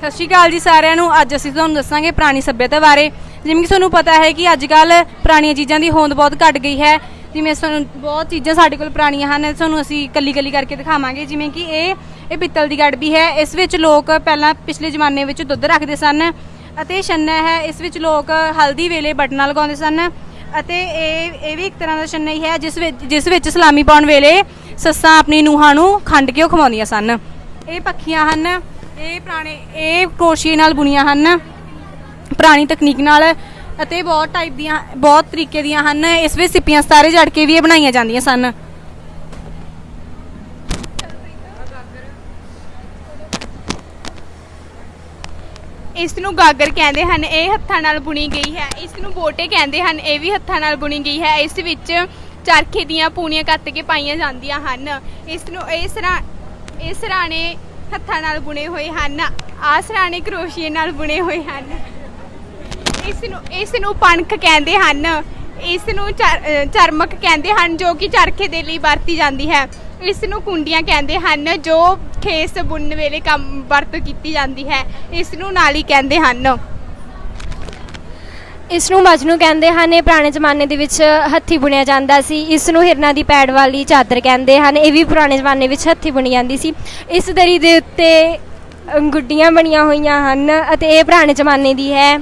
ਸਤਿ ਸ਼੍ਰੀ ਅਕਾਲ ਜੀ ਸਾਰਿਆਂ ਨੂੰ। ਅੱਜ ਅਸੀਂ ਤੁਹਾਨੂੰ ਦੱਸਾਂਗੇ ਪੁਰਾਣੀ ਸੱਭਿਅਤਾ ਬਾਰੇ। ਜਿਵੇਂ ਕਿ ਤੁਹਾਨੂੰ ਪਤਾ ਹੈ ਕਿ ਅੱਜ ਕੱਲ ਪੁਰਾਣੀਆਂ ਚੀਜ਼ਾਂ ਦੀ ਹੋਂਦ ਬਹੁਤ ਘਟ ਗਈ ਹੈ। ਜਿਵੇਂ ਸਾਨੂੰ ਬਹੁਤ ਚੀਜ਼ਾਂ ਸਾਡੇ ਕੋਲ ਪੁਰਾਣੀਆਂ ਹਨ, ਤੁਹਾਨੂੰ ਅਸੀਂ ਕੱਲੀ ਕੱਲੀ ਕਰਕੇ ਦਿਖਾਵਾਂਗੇ। ਜਿਵੇਂ ਕਿ ਇਹ ਇਹ ਪਿੱਤਲ ਦੀ ਗੜਬੀ ਹੈ। ਇਸ ਵਿੱਚ ਲੋਕ ਪਹਿਲਾਂ ਪਿਛਲੇ ਜ਼ਮਾਨੇ ਵਿੱਚ ਦੁੱਧ ਰੱਖਦੇ ਸਨ ਅਤੇ ਛੰਨਾ ਹੈ। ਇਸ ਵਿੱਚ ਲੋਕ ਹਲਦੀ ਵੇਲੇ ਬਟਨਾਂ ਲਗਾਉਂਦੇ ਸਨ ਅਤੇ ਇਹ ਇਹ ਵੀ ਇੱਕ ਤਰ੍ਹਾਂ ਦਾ ਛੰਨਾ ਹੀ ਹੈ, ਜਿਸ ਵਿੱਚ ਜਿਸ ਵਿੱਚ ਸਲਾਮੀ ਪਾਉਣ ਵੇਲੇ ਸੱਸਾਂ ਆਪਣੀ ਨੂੰਹਾਂ ਨੂੰ ਖੰਡ ਕੇ ਖਵਾਉਂਦੀਆਂ ਸਨ। ਇਹ ਪੱਖੀਆਂ ਹਨ। ਇਹ ਪੁਰਾਣੇ, ਇਹ ਕਰੋਸ਼ੀਏ ਨਾਲ ਬੁਣੀਆਂ ਹਨ। ਪੁਰਾਣੀ ਤਕਨੀਕ ਨਾਲ ਅਤੇ ਬਹੁਤ ਟਾਈਪ ਦੀਆਂ, ਬਹੁਤ ਤਰੀਕੇ ਦੀਆਂ ਹਨ। ਇਸ ਵਿੱਚ ਸਿੱਪੀਆਂ ਸਤਾਰੇ ਜੜ ਕੇ ਵੀ ਇਹ ਬਣਾਈਆਂ ਜਾਂਦੀਆਂ ਸਨ। ਇਸ ਨੂੰ ਗਾਗਰ ਕਹਿੰਦੇ ਹਨ, ਇਹ ਹੱਥਾਂ ਨਾਲ ਬੁਣੀ ਗਈ ਹੈ। ਇਸ ਨੂੰ ਬੋਟੇ ਕਹਿੰਦੇ ਹਨ, ਇਹ ਵੀ ਹੱਥਾਂ ਨਾਲ ਬੁਣੀ ਗਈ ਹੈ। ਇਸ ਵਿੱਚ ਚਰਖੇ ਦੀਆਂ ਪੂਣੀਆਂ ਕੱਤ ਕੇ ਪਾਈਆਂ ਜਾਂਦੀਆਂ ਹਨ। ਇਸ ਨੂੰ, ਇਸ ਸਰਾ ਇਹ ਸਰਾਣੇ ਹੱਥਾਂ ਨਾਲ ਬੁਣੇ ਹੋਏ ਹਨ। ਆਹ ਸਰਾਣੇ ਕਰੋਸ਼ੀਏ ਨਾਲ ਬੁਣੇ ਹੋਏ ਹਨ। ਇਸ ਨੂੰ ਇਸ ਨੂੰ ਪਣਖ ਕਹਿੰਦੇ ਹਨ। ਇਸ ਨੂੰ ਚਰ- ਚਰਮਕ ਕਹਿੰਦੇ ਹਨ, ਜੋ ਕਿ ਚਰਖੇ ਦੇ ਲਈ ਵਰਤੀ ਜਾਂਦੀ ਹੈ। ਇਸ ਨੂੰ ਕੁੰਡੀਆਂ ਕਹਿੰਦੇ ਹਨ, ਜੋ ਖੇਸ ਬੁਣਨ ਵੇਲੇ ਕੰਮ ਵਰਤ ਕੀਤੀ ਜਾਂਦੀ ਹੈ। ਇਸ ਨੂੰ ਨਾਲੀ ਕਹਿੰਦੇ ਹਨ। ਇਸ ਨੂੰ ਮਜਨੂ ਕਹਿੰਦੇ ਹਨ। ਇਹ ਪੁਰਾਣੇ ਜ਼ਮਾਨੇ ਦੇ ਵਿੱਚ ਹੱਥੀ ਬੁਣਿਆ ਜਾਂਦਾ ਸੀ। ਇਸ ਨੂੰ ਹਿਰਨਾਂ ਦੀ ਪੈੜ ਵਾਲੀ ਚਾਦਰ ਕਹਿੰਦੇ ਹਨ। ਇਹ ਵੀ ਪੁਰਾਣੇ ਜ਼ਮਾਨੇ ਵਿੱਚ ਹੱਥੀ ਬੁਣੀ ਜਾਂਦੀ ਸੀ। ਇਸ ਦਰੀ ਦੇ ਉੱਤੇ ਗੁੱਡੀਆਂ ਬਣੀਆਂ ਹੋਈਆਂ ਹਨ ਅਤੇ ਇਹ ਪੁਰਾਣੇ ਜ਼ਮਾਨੇ ਦੀ ਹੈ।